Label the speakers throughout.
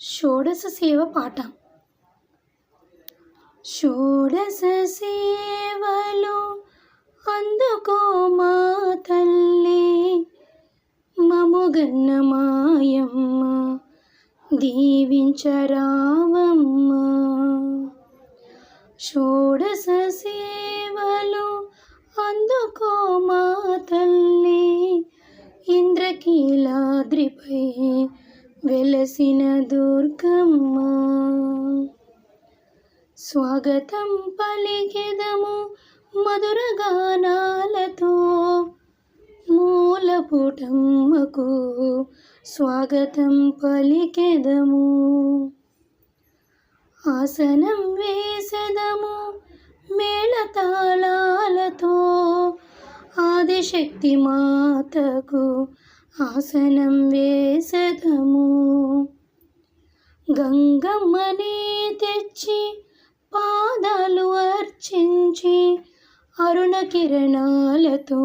Speaker 1: షోడశ సేవ పాట షోడశ సేవలు అందుకో మా తల్లి మముగన్న మాయమ్మ దీవించరావమ్మ షోడశ సేవలు అందుకో మా తల్లి ఇంద్రకీలాద్రిపై వెలసినదు దుర్గమ్మ స్వాగతం పలికెదము మధుర గానాలతో. మూలపుటమ్మకు స్వాగతం పలికెదము. ఆసనం వేసెదము మేళతాళాలతో. ఆదిశక్తి మాతకు ఆసనం వేసెదము. గంగమ్మనే తెచ్చి పాదాలు అర్చించి అరుణ కిరణాలతో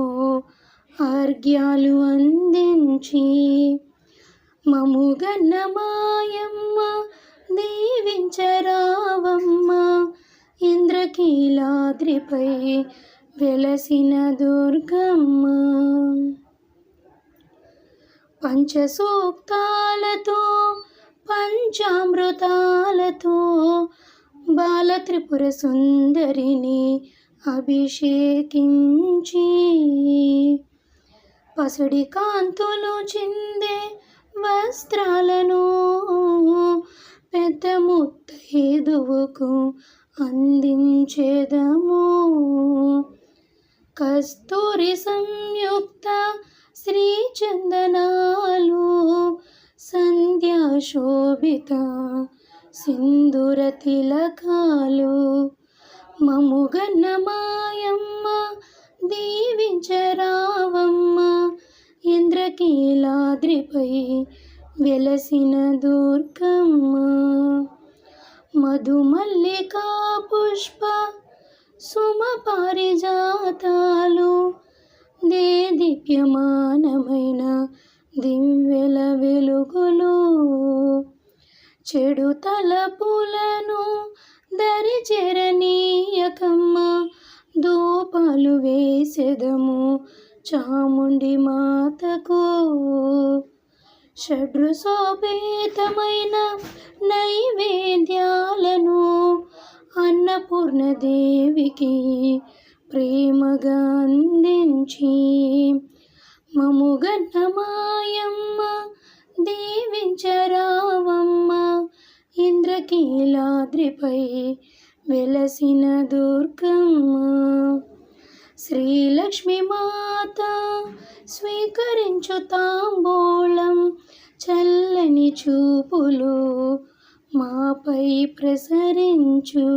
Speaker 1: ఆర్గ్యాలు అందించి మముగన్న మాయమ్మ దీవించరావమ్మ ఇంద్రకీలాద్రిపై వెలసిన దుర్గమ్మ. పంచసూక్తాలతో పంచామృతాలతో బాలత్రిపుర సుందరిని అభిషేకించి పసుడి కాంతులు చిందే వస్త్రాలను పెద్ద ముత్తైదువుకు అందించేదము. కస్తూరి సంయుక్త శ్రీచందనాలు సంధ్యాశోభిత సింధుర తిలకాలు మముగన్న మాయమ్మ దీవించరావమ్మ ఇంద్రకీలాద్రిపై వెలసిన దుర్గమ్మ. మధుమల్లికా పుష్ప సుమ పారిజాతాలు దే దివ్యమానమైన దివ్య చెడు తలపులను దరిచెరనీయకమ్మ దూపాలు వేసెదము చాముండి మాతకు. షడ్రుసోపేతమైన నైవేద్యాలను అన్నపూర్ణదేవికి ప్రేమగా అందించి కీలాద్రిపై వెలసిన దుర్గమ్మ. శ్రీలక్ష్మి మాత స్వీకరించు తాంబూలం చల్లని చూపులు మాపై ప్రసరించు.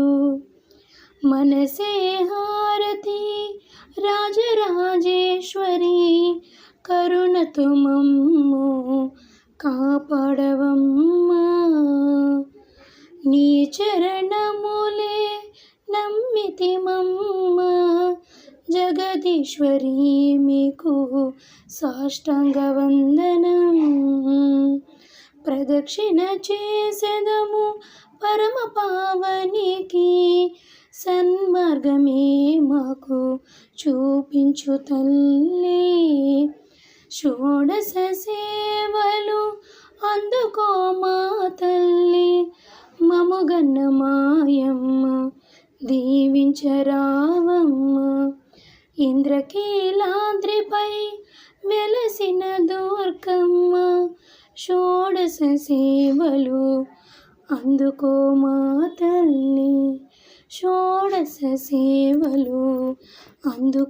Speaker 1: మనసే హారతి రాజరాజేశ్వరి కరుణతో మమ్ము కాపాడవమ్మా. మమ్మ జగదీశ్వరి మీకు సాష్టాంగ వందనం. ప్రదక్షిణ చేసెదము పరమ పావనికి సన్మార్గమే మాకు చూపించు తల్లి. షోడశ సేవలు అందుకో మా తల్లి. మముగన్న మాయమ్మ దీవించరావమ్మ. ఇంద్రకీలాద్రిపై వెలసిన దుర్గమ్మ షోడశ సేవలు అందుకో మా తల్లి షోడశ సేవలు అందు